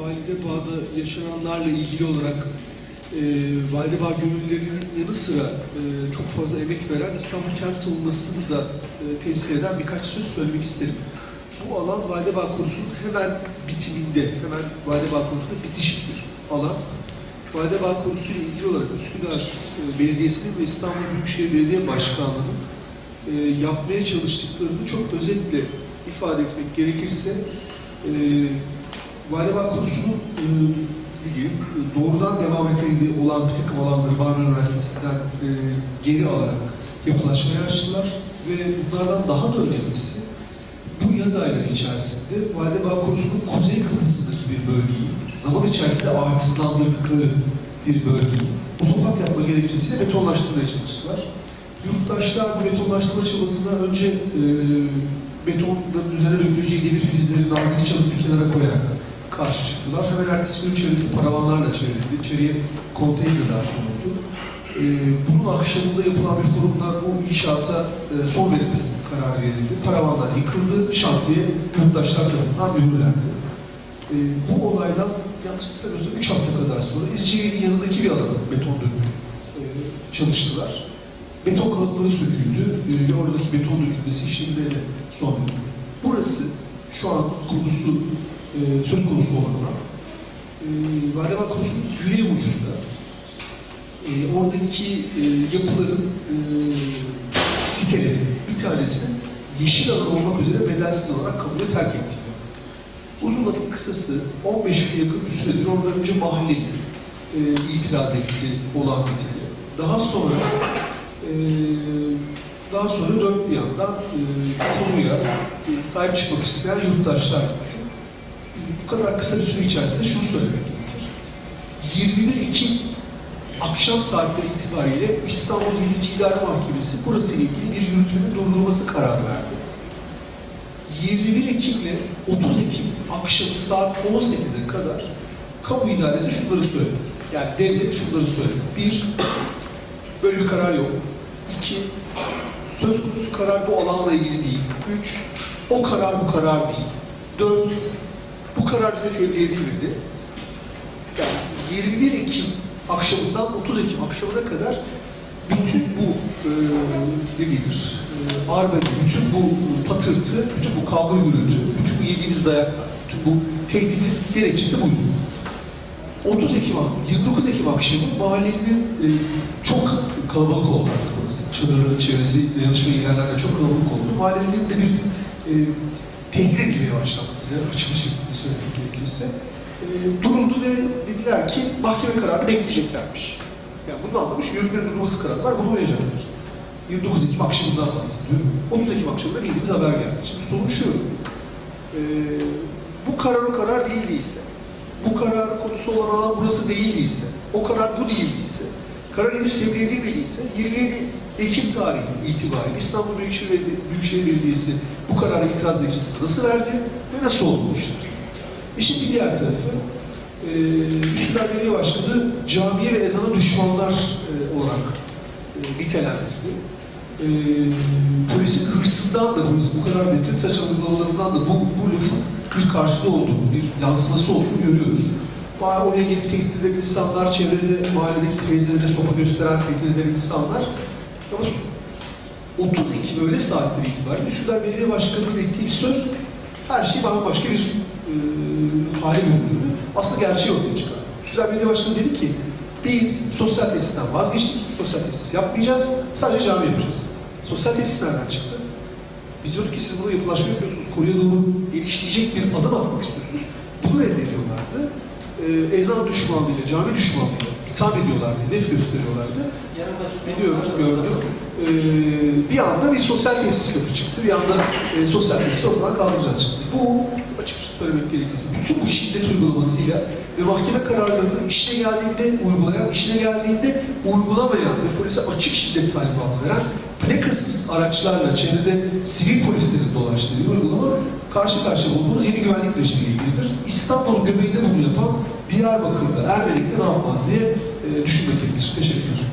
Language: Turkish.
Validebağ'da yaşananlarla ilgili olarak e, Validebağ gönüllülerinin yanı sıra e, çok fazla emek veren İstanbul Kent Savunması'nı da e, temsil eden birkaç söz söylemek isterim. Bu alan Validebağ konusunun hemen bitiminde, hemen Validebağ konusunda bitişik bir alan. Validebağ konusuyla ilgili olarak Üsküdar e, Belediyesi'nin ve İstanbul Büyükşehir Belediye Başkanlığı'nın e, yapmaya çalıştıklarını çok özetle ifade etmek gerekirse e, Validebağ konusunun e, ilgili doğrudan devam niteliğinde olan bir takım alanları Marmara Üniversitesi'nden e, geri alarak yapılaşmaya açtılar ve bunlardan daha da önemlisi bu yaz ayları içerisinde Validebağ konusunun Kuzey Kıbrıs'ındaki bir bölgeyi zaman içerisinde ağaçsızlandırdıkları bir bölgeyi otopark yapma gerekçesiyle betonlaştırmaya çalıştılar. Yurttaşlar bu betonlaştırma çabasına önce e, betonların üzerine döküleceği demir filizleri nazik çalıp bir kenara koyarak karşı çıktılar. Hemen ertesi gün çevresi paravanlarla çevrildi. İçeriye konteynerler konuldu. E, bunun akşamında yapılan bir forumda bu inşaata e, son verilmesi kararı verildi. Paravanlar yıkıldı, şantiye yurttaşlar tarafından mühürlendi. E, bu olaydan yanlış hatırlamıyorsam 3 hafta kadar sonra İzci'nin yanındaki bir alana beton dökümü e, çalıştılar. Beton kalıpları söküldü. E, oradaki beton dökülmesi işlemlerine son verildi. Burası şu an konusu e, söz konusu olan alan. E, Validebağ konusunun güney ucunda e, oradaki e, yapıların e, siteleri bir tanesinin yeşil alan olmak üzere bedelsiz olarak kabulü terk ettiğini. Uzun lafın kısası 15 yıl yakın bir süredir oradan önce mahalleli e, itiraz etti olan biteni. Daha sonra e, daha sonra dört bir yandan e, konuya e, sahip çıkmak isteyen yurttaşlar. Bu kadar kısa bir süre içerisinde şunu söylemek gerekir. 21 Ekim akşam saatleri itibariyle İstanbul 7. İdare Mahkemesi burası ile ilgili bir yürütmenin durdurulması kararı verdi. 21 Ekim ile 30 Ekim akşam saat 18'e kadar kamu idaresi şunları söyledi. Yani devlet şunları söyledi. Bir, böyle bir karar yok. İki, söz konusu karar bu alanla ilgili değil. Üç, o karar bu karar değil. Dört, bu karar bize tebliğ edilmedi. Yani 21 Ekim akşamından 30 Ekim akşamına kadar bütün bu e, ne denir, e, bütün bu patırtı, bütün bu kavga gürültü, bütün bu yediğimiz dayaklar, bütün bu tehditin gerekçesi buydu. 30 Ekim, 29 Ekim akşamı mahallenin e, çok kalabalık oldu artık orası. Çadırların çevresi, dayanışma ilerlerle çok kalabalık oldu. Mahallenin de bir e, tehdit edilmeye başlamasıyla, açık bir şekilde söylemek gerekirse, e, duruldu ve dediler ki mahkeme kararını bekleyeceklermiş. Yani bunu anlamış, yürütmenin durulması kararı var, bunu uyacaklar. 29 Ekim akşamından bahsediyorum. 30 Ekim akşamında bildiğimiz haber geldi. Şimdi soru şu, e, bu karar o karar değildiyse, bu karar konusu olan alan burası değildiyse, o karar bu değildiyse, karar henüz tebliğ edilmediyse, 27 Ekim tarihi itibariyle İstanbul Büyükşehir, Beledi- Büyükşehir Belediyesi bu karara itiraz dilekçesini nasıl verdi ve nasıl oldu bu işler? İşin bir diğer tarafı, e, Üsküdar Belediye Başkanı camiye ve ezana düşmanlar e, olarak e, nitelendirdi. E, polisin hırsından da, polisin bu kadar nefret saçan uygulamalarından da bu, bu lafın bir karşılığı olduğunu, bir yansıması olduğunu görüyoruz. Var oraya gelip tehdit eden insanlar, çevrede, mahalledeki teyzelere sopa gösteren, tehdit eden insanlar. Ama 30 Ekim öğle saatleri itibariyle Üsküdar Belediye Başkanı'nın ettiği bir söz her şeyi bambaşka bir e, hale büründü. Aslında gerçeği ortaya çıkardı. Üsküdar Belediye Başkanı dedi ki biz sosyal tesisten vazgeçtik, sosyal tesis yapmayacağız, sadece cami yapacağız. Sosyal tesis nereden çıktı? Biz diyorduk ki siz bunu yapılaşma yapıyorsunuz, konuya doğru geliştirecek bir adım atmak istiyorsunuz. Bunu reddediyorlardı. Ee, ezan düşmanlığıyla, cami düşmanlığıyla itham ediyorlardı, hedef gösteriyorlardı. Biliyorum, gördüm. Ee, bir anda bir sosyal tesis lafı çıktı. Bir anda e, sosyal tesis ortadan kaldıracağız çıktı. Bu açıkça söylemek gerekirse bütün bu şiddet uygulamasıyla ve mahkeme kararlarını işine geldiğinde uygulayan, işine geldiğinde uygulamayan ve polise açık şiddet talimatı veren plakasız araçlarla çevrede sivil polislerin dolaştığı uygulama karşı karşıya olduğumuz yeni güvenlik rejimiyle ilgilidir. İstanbul göbeğinde bunu yapan Diyarbakır'da, Ermenek'te ne yapmaz diye e, düşünmek gerekir. Teşekkür ederim.